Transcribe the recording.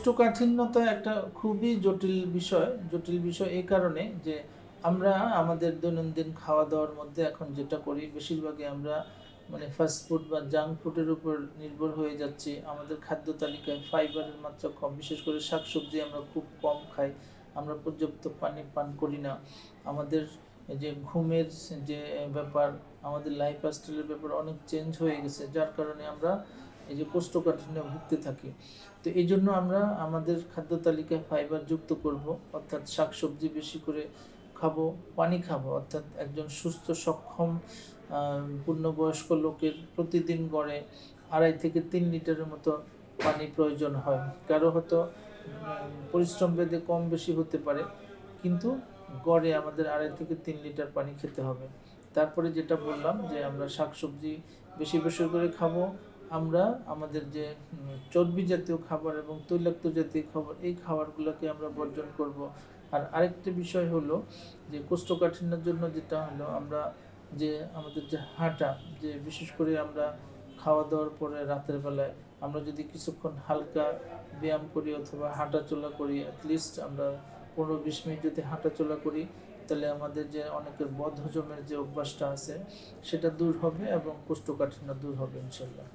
কোষ্ঠকাঠিন্যতা একটা খুবই জটিল বিষয় জটিল বিষয় এই কারণে যে আমরা আমাদের দৈনন্দিন খাওয়া দাওয়ার মধ্যে এখন যেটা করি, বেশিরভাগই আমরা মানে ফাস্ট ফুড বা জাঙ্ক ফুডের উপর নির্ভর হয়ে যাচ্ছি। আমাদের খাদ্য তালিকায় ফাইবারের মাত্রা কম, বিশেষ করে শাকসবজি আমরা খুব কম খাই। আমরা পর্যাপ্ত পানি পান করি না। আমাদের যে ঘুমের যে ব্যাপার, আমাদের লাইফ স্টাইলের ব্যাপার অনেক চেঞ্জ হয়ে গেছে। যার কারণে আমরা এই যে কোষ্ঠকাঠিন্য ভুগতে থাকি। তো এই জন্য আমরা আমাদের খাদ্য তালিকায় ফাইবার যুক্ত করব, অর্থাৎ শাকসবজি বেশি করে খাব, পানি খাব, অর্থাৎ একজন সুস্থ, সক্ষম পূর্ণবয়স্ক লোকের প্রতিদিন গড়ে আড়াই থেকে তিন লিটারের মতো পানি প্রয়োজন হয়। কারও হয়তো পরিশ্রম বেদে কম বেশি হতে পারে, কিন্তু গড়ে আমাদের আড়াই থেকে তিন লিটার পানি খেতে হবে। তারপরে যেটা বললাম যে আমরা শাকসবজি বেশি বেশি করে খাব আমরা আমাদের যে চর্বি জাতীয় খাবার এবং তৈলাক্ত জাতীয় খাবার, এই খাবারগুলোকে আমরা বর্জন করব। আর আরেকটা বিষয় হলো যে, কোষ্ঠকাঠিন্যের জন্য যেটা হলো, আমরা যে, আমাদের যে হাঁটা, যে বিশেষ করে আমরা খাওয়া দাওয়ার পরে রাতের বেলায় আমরা যদি কিছুক্ষণ হালকা ব্যায়াম করি অথবা হাঁটা চলা করি অ্যাটলিস্ট আমরা পনেরো বিশ মিনিট যদি হাঁটা চলা করি, তাহলে আমাদের যে অনেকের বদ হজমের যে অভ্যাসটা আছে, সেটা দূর হবে এবং কোষ্ঠকাঠিন্য দূর হবে, ইনশাল্লাহ।